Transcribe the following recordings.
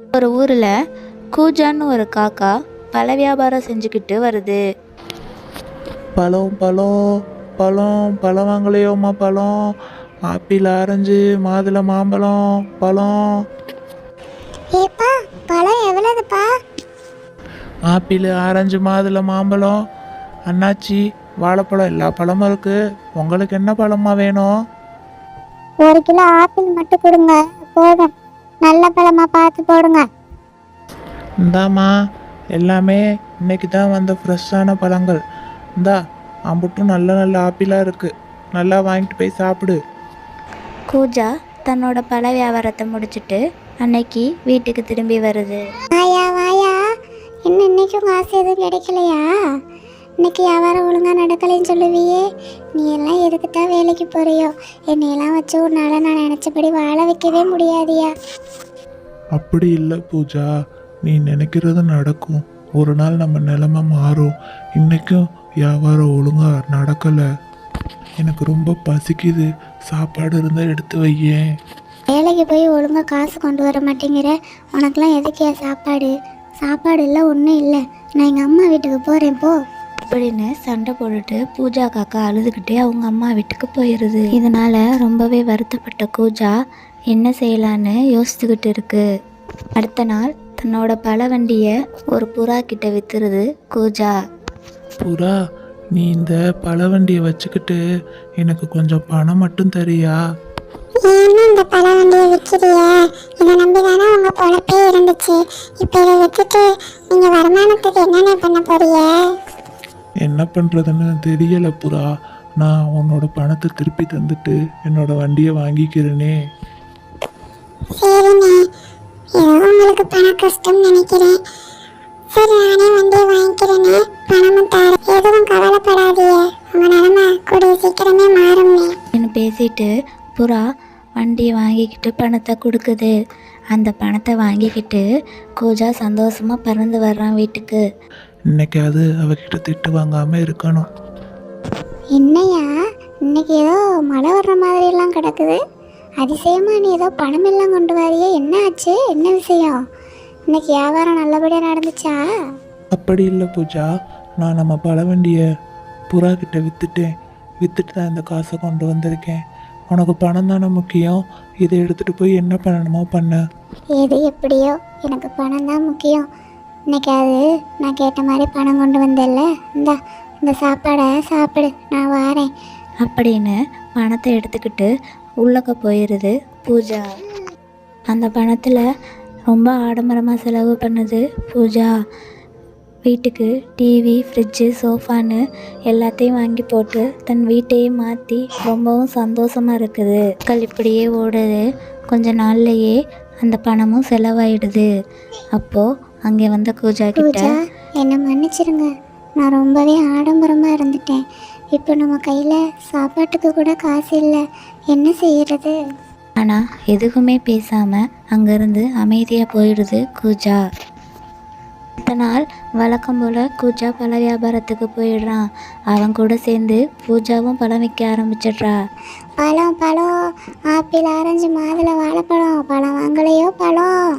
ஒரு ஊரில் கூஜான்னு ஒரு காக்கா பழ வியாபாரம் செஞ்சுக்கிட்டு வருது. பழம் பழம் பழம் பழம் வாங்கலையோம்மா பழம். ஆப்பிள் ஆரஞ்சு மாதுளை மாம்பழம் பழம். ஏப்பா பழம் எவ்வளவுப்பா? ஆப்பிள் ஆரஞ்சு மாதுளை மாம்பழம் அண்ணாச்சி வாழைப்பழம் எல்லா பழமும் இருக்கு. உங்களுக்கு என்ன பழமா வேணும்? ஒரு கிலோ ஆப்பிள் மட்டும் கொடுங்க போதும். நல்ல பழமா பார்த்து போடுங்க. இந்தாம்மா எல்லாமே இன்னைக்கு தான் வந்த ஃப்ரெஷ்ஷான பழங்கள். இந்தா அம்புட்டும் நல்ல நல்ல ஆப்பிளாக இருக்கு. நல்லா வாங்கிட்டு போய் சாப்பிடு. கூஜா தன்னோட பழ வியாபாரத்தை முடிச்சிட்டு அன்னைக்கு வீட்டுக்கு திரும்பி வருது. வாயா வாயா. என்ன இன்னைக்கு உங்க ஆசை எதுவும் கிடைக்கலையா? இன்னைக்கு வியாபாரம் ஒழுங்கா நடக்கலைன்னு சொல்லுவியே. நீ எல்லாம் எதுக்கு தான் வேலைக்கு போறியோ? என்னையெல்லாம் வச்சு உன்னால நான் நினைச்சபடி வாழ வைக்கவே முடியாதியா? அப்படி இல்லை பூஜா. நீ நினைக்கிறது நடக்கும். ஒரு நாள் நம்ம நிலைமை மாறும். இன்னைக்கும் வியாபாரம் ஒழுங்கா நடக்கலை. எனக்கு ரொம்ப பசிக்குது. சாப்பாடு இருந்தால் எடுத்து வையேன் வேலைக்கு போய் ஒழுங்கா காசு கொண்டு வர மாட்டேங்கிற? உனக்கெல்லாம் எதுக்கே சாப்பாடு? சாப்பாடு இல்லை ஒன்றும் இல்லை. நான் எங்கள் அம்மா வீட்டுக்கு போகிறேன் போ. அப்படின்னு சண்டை போட்டுட்டு பூஜா காக்கா அழுதுகிட்டே அவங்க அம்மா வீட்டுக்கு போயிடுது இதனால ரொம்பவே வருத்தப்பட்ட கூஜா என்ன செய்யலான்னு யோசிச்சுக்கிட்டு இருக்கு. அடுத்த நாள் தன்னோட பழ வண்டியை ஒரு புறா கிட்ட வித்துருது கூஜா. புறா நீ இந்த பழவண்டியை வச்சுக்கிட்டு எனக்கு கொஞ்சம் பணம் மட்டும் தரியா? ஏன்னா இந்த பழ வண்டியை விற்கிறிய இதை நம்பி தானே உங்க பொழப்பே இருந்துச்சு. இப்போ இதை வித்துட்டு நீங்க வருமானத்துக்கு என்னென்ன பண்ண போறீங்க? என்ன பண்ணுறதுன்னு தெரியல புறா. நான் உன்னோட பணத்தை திருப்பி தந்துட்டு என்னோட வண்டியை வாங்கிக்கிறேனே. சரிண்ணே. ஏதோ உங்களுக்கு பண கஷ்டம் நினைக்கிறேன். சரி நானே வண்டியை வாங்கிக்கிறேனே. பணமும் தர எதுவும் கவலைப்படாதீங்க. உங்க நிலைமை கூடிய சீக்கிரமே மாறும்னே அப்படின்னு பேசிட்டு புறா வண்டியை வாங்கிக்கிட்டு பணத்தை கொடுக்குது. அந்த பணத்தை வாங்கிக்கிட்டு கூஜா சந்தோஷமா பறந்து வர்றான் வீட்டுக்கு. இன்னைக்காவது அவகிட்ட திட்டு வாங்காம இருக்கணும். என்னையா? இன்னைக்கு ஏதோ மழை வர்ற மாதிரி எல்லாம் கிடக்குது. அதிசயமா நீ ஏதோ பணம் எல்லாம் கொண்டு வரியே. என்ன ஆச்சு? என்ன விஷயம்? இன்னைக்கு வியாபாரம் நல்லபடியாக நடந்துச்சா? அப்படி இல்லை பூஜா. நான் நம்ம பழவண்டியை புறா கிட்ட வித்துட்டேன். வித்துட்டு தான் இந்த காசை கொண்டு வந்திருக்கேன். உனக்கு பணம் தானே முக்கியம்? இதை எடுத்துட்டு போய் என்ன பண்ணணுமோ பண்ண. எது எப்படியோ? எனக்கு பணம் தான் முக்கியம். இன்னைக்காவது நான் கேட்ட மாதிரி பணம் கொண்டு வந்தேல்ல. இந்தா இந்த சாப்பாடை சாப்பிடு நான் வாரேன். அப்படின்னு பணத்தை எடுத்துக்கிட்டு உள்ளக்க போயிடுது பூஜா. அந்த பணத்தில் ரொம்ப ஆடம்பரமாக செலவு பண்ணுது பூஜா. வீட்டுக்கு டிவி ஃப்ரிட்ஜு சோஃபான்னு எல்லாத்தையும் வாங்கி போட்டு தன் வீட்டையே மாற்றி ரொம்பவும் சந்தோஷமாக இருக்குது. மக்கள் இப்படியே ஓடுது. கொஞ்ச நாள்லையே அந்த பணமும் செலவாயிடுது. அப்போது அங்கே வந்த பூஜா கிட்ட பூஜா என்னை மன்னிச்சிருங்க. நான் ரொம்பவே ஆடம்பரமாக இருந்துட்டேன். இப்போ நம்ம கையில் சாப்பாட்டுக்கு கூட காசு இல்லை. என்ன செய்யறது? ஆனால் எதுவுமே பேசாமல் அங்கேருந்து அமைதியாக போயிடுது கூஜா. அடுத்த நாள் வழக்கம் போல் கூஜா பழ வியாபாரத்துக்கு போயிடுறான். அவன் கூட சேர்ந்து பூஜாவும் பழம் விற்க ஆரம்பிச்சிடுறா. பழம் பழம். ஆப்பிள் ஆரஞ்சு மாதுளை வாழைப்பழம். பழம் வாங்கலையோ பழம்?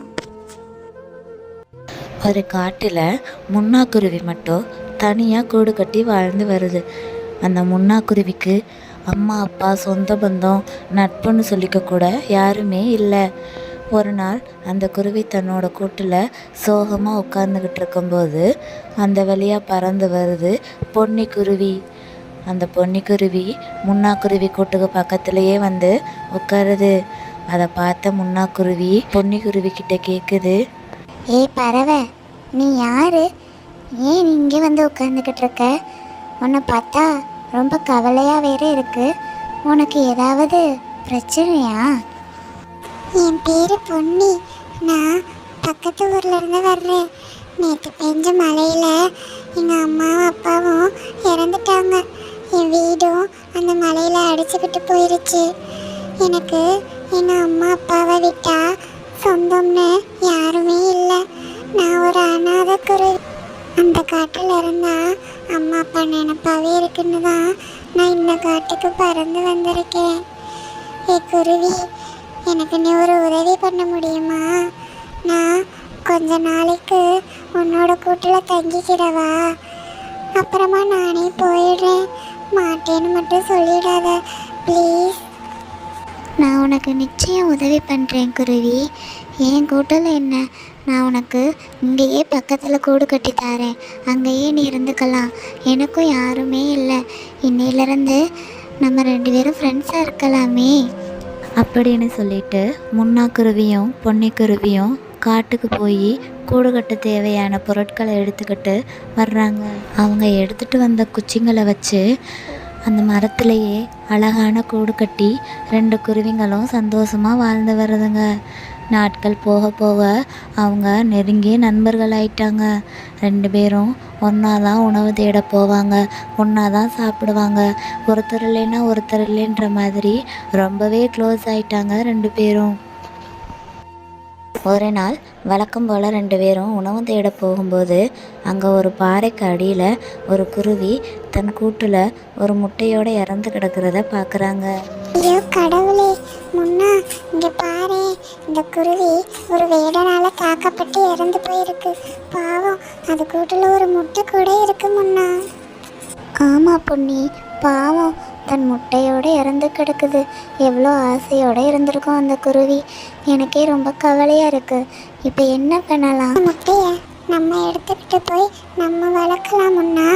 ஒரு காட்டில் முன்னாக்குருவி மட்டும் தனியாக கூடு கட்டி வாழ்ந்து வருது. அந்த முன்னாக்குருவிக்கு அம்மா அப்பா சொந்த பந்தம் நட்புன்னு சொல்லிக்க கூட யாருமே இல்லை. ஒரு நாள் அந்த குருவி தன்னோட கூட்டில் சோகமாக உட்கார்ந்துக்கிட்டு இருக்கும்போது அந்த வழியாக பறந்து வருது பொன்னி குருவி அந்த பொன்னி குருவி முன்னாக்குருவி கூட்டுக்கு பக்கத்துலேயே வந்து உட்காருது. அதை பார்த்த முன்னாக்குருவி பொன்னி குருவி கிட்ட கேட்குது ஏய் பறவை நீ யாரு? ஏன் இங்கே வந்து உட்காந்துக்கிட்டு இருக்க உன்னை பார்த்தா ரொம்ப கவலையாக வேற இருக்கு. உனக்கு ஏதாவது பிரச்சனையா? என் பேர் பொன்னி. நான் பக்கத்து ஊர்லேருந்து வர்றேன். நேற்று பெஞ்ச மழையில் எங்கள் அம்மாவும் அப்பாவும் இறந்துட்டாங்க. என் வீடும் அந்த மலையில் அடிச்சுக்கிட்டு போயிருச்சு. எனக்கு எங்கள் அம்மா அப்பாவை விட்டால் சொந்தம்னு யாருமே இல்லை. நான் ஒரு அநாத குரல். அந்த காட்டில் இருந்தால் அம்மா அப்பா நினப்பாவே இருக்குன்னு தான் நான் இந்த காட்டுக்கு பறந்து வந்திருக்கேன். ஏ குருவி எனக்கு நீ ஒரு உதவி பண்ண முடியுமா? நான் கொஞ்ச நாளைக்கு உன்னோட கூட்டில் தங்கிக்கிறவா? அப்புறமா நானே போயிடுறேன். மாட்டேன்னு மட்டும் சொல்லிடாத ப்ளீஸ். நான் உனக்கு நிச்சயம் உதவி பண்ணுறேன் குருவி. என் கூட்டில் என்ன நான் உனக்கு இங்கேயே பக்கத்தில் கூடு கட்டி தரேன். அங்கேயே நீ இருந்துக்கலாம். எனக்கும் யாருமே இல்லை. இன்னையிலேருந்து நம்ம ரெண்டு பேரும் ஃப்ரெண்ட்ஸாக இருக்கலாமே. அப்படின்னு சொல்லிட்டு முன்னாக்குருவியும் பொன்னிக்குருவியும் காட்டுக்கு போய் கூடு கட்ட தேவையான பொருட்களை எடுத்துக்கிட்டு வர்றாங்க. அவங்க எடுத்துகிட்டு வந்த குச்சிங்களை வச்சு அந்த மரத்துலேயே அழகான கூடு கட்டி ரெண்டு குருவிங்களும் சந்தோஷமாக வாழ்ந்து வருதுங்க நாட்கள் போக போக அவங்க நெருங்கிய நண்பர்களாயிட்டாங்க. ரெண்டு பேரும் ஒன்றா தான் உணவு தேட போவாங்க. ஒன்றா தான் சாப்பிடுவாங்க. ஒருத்தர் இல்லைன்னா ஒருத்தர் இல்லைன்ற மாதிரி ரொம்பவே க்ளோஸ் ஆயிட்டாங்க ரெண்டு பேரும். ஒரு நாள் வழக்கம் போல் ரெண்டு பேரும் உணவு தேட போகும்போது அங்கே ஒரு பாறைக்கு அடியில் ஒரு குருவி தன் கூட்டில் ஒரு முட்டையோடு இறந்து கிடக்கிறத பார்க்குறாங்க கடவுளே. முன்னா இங்கே பாரு இந்த குருவி ஒரு வேடனால தாக்கப்பட்டு இறந்து போயிருக்கு. பாவம் அது கூட்டில் ஒரு முட்டை கூட இருக்கு முன்னா. ஆமாம் பொன்னி பாவம் தன் முட்டையோடு இறந்து கிடக்குது. எவ்வளோ ஆசையோடு இருந்திருக்கும் அந்த குருவி. எனக்கே ரொம்ப கவலையாக இருக்கு. இப்போ என்ன பண்ணலாம்? முட்டையை நம்ம எடுத்துக்கிட்டு போய் நம்ம வளர்க்கலாம் முன்னா.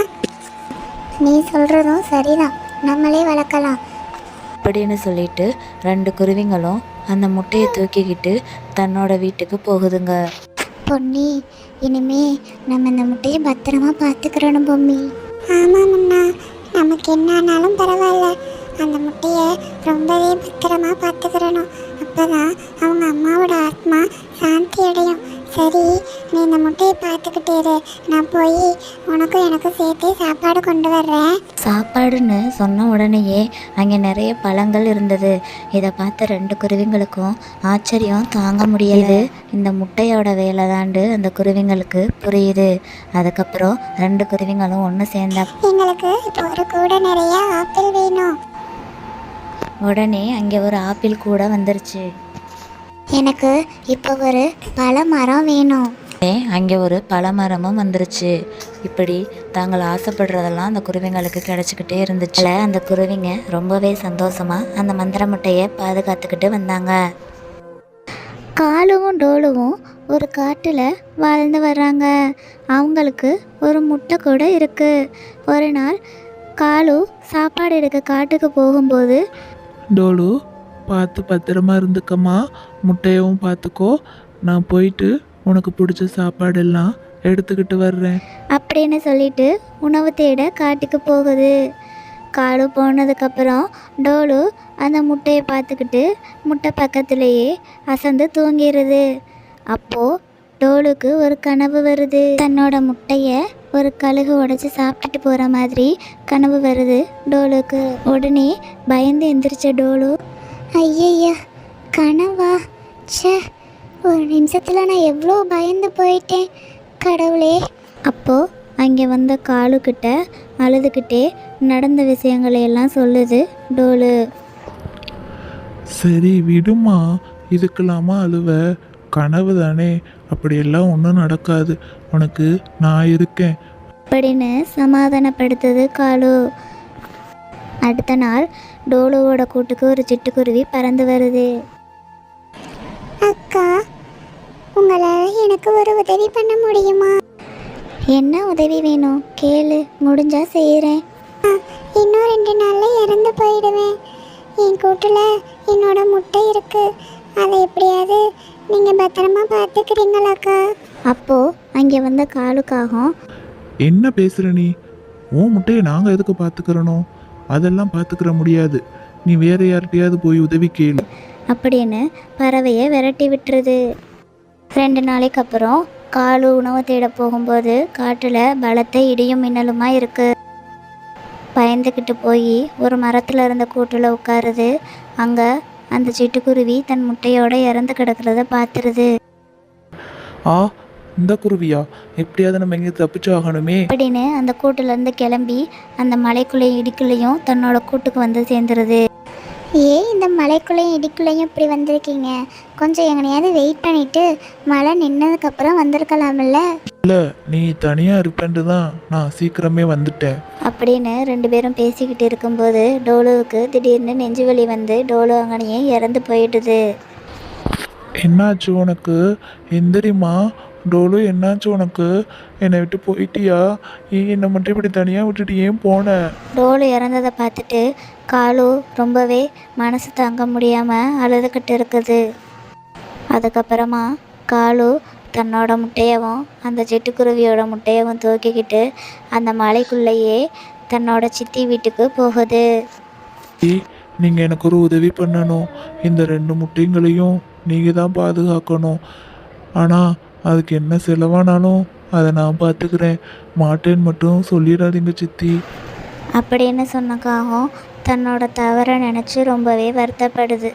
நீ சொல்கிறதும் சரிதான். நம்மளே வளர்க்கலாம். அப்படின்னு சொல்லிட்டு ரெண்டு குருவிங்களும் அந்த முட்டையை தூக்கிக்கிட்டு தன்னோட வீட்டுக்கு போகுதுங்க. பொன்னி இனிமே நம்ம இந்த முட்டையை பத்திரமா பார்த்துக்கிறணும் பொம்மி ஆமாம் முன்னா நமக்கு என்ன ஆனாலும் பரவாயில்ல. அந்த முட்டையை ரொம்பவே பத்திரமா பார்த்துக்கிறணும். அப்பதான் அவங்க அம்மாவோட ஆத்மா சாந்தி அடையும். சரி நீ இந்த முட்டையை பார்த்துக்கிட்டே இரு. நான் போய் உனக்கும் எனக்கும் சேர்த்து சாப்பாடு கொண்டு வர்றேன். சாப்பாடுன்னு சொன்ன உடனேயே அங்கே நிறைய பழங்கள் இருந்தது. இதை பார்த்த ரெண்டு குருவிங்களுக்கும் ஆச்சரியம் தாங்க முடியாது இந்த முட்டையோட வேலை தாண்டு அந்த குருவிங்களுக்கு புரியுது. அதுக்கப்புறம் ரெண்டு குருவிங்களும் ஒன்று சேர்ந்தா எங்களுக்கு இப்போ ஒரு கூட நிறைய ஆப்பிள் வேணும். உடனே அங்கே ஒரு ஆப்பிள் கூட வந்துருச்சு. எனக்கு இப்போ ஒரு பழ மரம் வேணும் அங்கே ஒரு பழமரமும் வந்துருச்சு. இப்படி தாங்கள் ஆசைப்படுறதெல்லாம் அந்த குருவிங்களுக்கு கிடச்சிக்கிட்டே இருந்துச்சு. அந்த குருவிங்க ரொம்பவே சந்தோஷமாக அந்த மந்திர முட்டையை பாதுகாத்துக்கிட்டு வந்தாங்க. காலுவும் டோலுவும் ஒரு காட்டில் வாழ்ந்து வர்றாங்க. அவங்களுக்கு ஒரு முட்டை கூட இருக்குது ஒரு நாள் காலு சாப்பாடு எடுக்க காட்டுக்கு போகும்போது டோலு பார்த்து பத்திரமா இருந்துக்கம்மா. முட்டையவும் பார்த்துக்கோ. நான் போயிட்டு உனக்கு பிடிச்ச சாப்பாடெல்லாம் எடுத்துக்கிட்டு வர்றேன். அப்படின்னு சொல்லிட்டு உணவு தேட காட்டுக்கு போகுது. காடு போனதுக்கப்புறம் டோலு அந்த முட்டையை பார்த்துக்கிட்டு முட்டை பக்கத்துலேயே அசந்து தூங்கிடுது அப்போது டோலுக்கு ஒரு கனவு வருது. தன்னோட முட்டையை ஒரு கழுகு உடச்சி சாப்பிட்டுட்டு போகிற மாதிரி கனவு வருது டோலுக்கு. உடனே பயந்து எந்திரிச்ச டோலு ஐயய்யா கனவா? ச்சே ஒரு நிமிஷத்தில் நான் எவ்வளோ பயந்து போயிட்டேன் கடவுளே. அப்போது அங்கே வந்த காலுக்கிட்ட அழுதுகிட்டே நடந்த விஷயங்களை எல்லாம் சொல்லுது டோலு. சரி விடுமா. இதுக்கெல்லாமா அழுவ? கனவு தானே. அப்படியெல்லாம் ஒன்றும் நடக்காது. உனக்கு நான் இருக்கேன். அப்படின்னு சமாதானப்படுத்துது காலு. அடுத்த நாள் டோலுவோட கூட்டுக்கு ஒரு சிட்டுக்குருவி பறந்து வருது. அக்கா உங்களால் எனக்கு ஒரு உதவி பண்ண முடியுமா? என்ன உதவி வேணும்? கேளு முடிஞ்சா செய்கிறேன் இன்னும் ரெண்டு நாளில் இறந்து போயிடுவேன். என் கூட்டில் என்னோட முட்டை இருக்கு. அதை எப்படியாவது நீங்கள் பத்திரமா பார்த்துக்கிறீங்களாக்கா? அப்போது அங்கே வந்த காலுக்காகும். என்ன பேசுற நீ? உன் முட்டையை நாங்கள் எதுக்கு பார்த்துக்கிறனோ அதெல்லாம் பார்த்துக்கிற முடியாது. நீ வேற யார்கிட்டயாவது போய் உதவி கேளு. அப்படின்னு பறவையை விரட்டி விட்டுருது. ரெண்டு நாளைக்கு அப்புறம் காலு உணவு தேட போகும்போது காட்டில் பலத்த இடியும் மின்னலுமா இருக்கு. பயந்துக்கிட்டு போய் ஒரு மரத்தில் இருந்த கூட்டில் உட்காருது. அங்கே அந்த சிட்டுக்குருவி தன் முட்டையோட இறந்து கிடக்கிறத பார்த்துருது. ஆ இந்த குருவியா? எப்படியாவது நம்ம எங்கே தப்பிச்சு ஆகணுமே அப்படின்னு அந்த கூட்டிலேருந்து கிளம்பி அந்த மலைக்குள்ளே இடிக்குள்ளேயும் தன்னோட கூட்டுக்கு வந்து சேர்ந்துருது. ஏன் இந்த மலைக்குள்ளேயும் இடிக்குள்ளேயும் இப்படி வந்திருக்கீங்க? கொஞ்சம் எங்கனையாவது வெயிட் பண்ணிட்டு மழை நின்னதுக்கப்புறம் வந்திருக்கலாம்ல. இல்லை நீ தனியாக இருப்பேன்ட்டு தான் நான் சீக்கிரமே வந்துட்டேன். அப்படின்னு ரெண்டு பேரும் பேசிக்கிட்டு இருக்கும்போது டோலுவுக்கு திடீர்னு நெஞ்சு வலி வந்து டோலு அங்கனையே இறந்து போயிடுது. என்னாச்சு உனக்கு? எந்திரிம்மா டோலு என்னாச்சு உனக்கு? என்னை விட்டு போயிட்டியா? ஏன் என்னை மட்டும் இப்படி தனியாக விட்டுட்டு ஏன் போன? டோலு இறந்ததை பார்த்துட்டு காலு ரொம்பவே மனசு தாங்க முடியாமல் அழுதுகிட்டு இருக்குது. அதுக்கப்புறமா காலு தன்னோட முட்டையவும் அந்த சிட்டுக்குருவியோட முட்டையவும் தூக்கிக்கிட்டு அந்த மலைக்குள்ளேயே தன்னோட சித்தி வீட்டுக்கு போகுது. நீங்கள் எனக்கு ஒரு உதவி பண்ணணும். இந்த ரெண்டு முட்டைங்களையும் நீங்கள் தான் பாதுகாக்கணும். ஆனால் அதுக்கு என்ன செலவானாலும் அதை நான் பார்த்துக்கிறேன். மாட்டேன்னு மட்டும் சொல்லிடாதீங்க சித்தி. அப்படின்னு சொன்ன காகம் தன்னோட தவறை நினச்சி ரொம்பவே வருத்தப்படுது.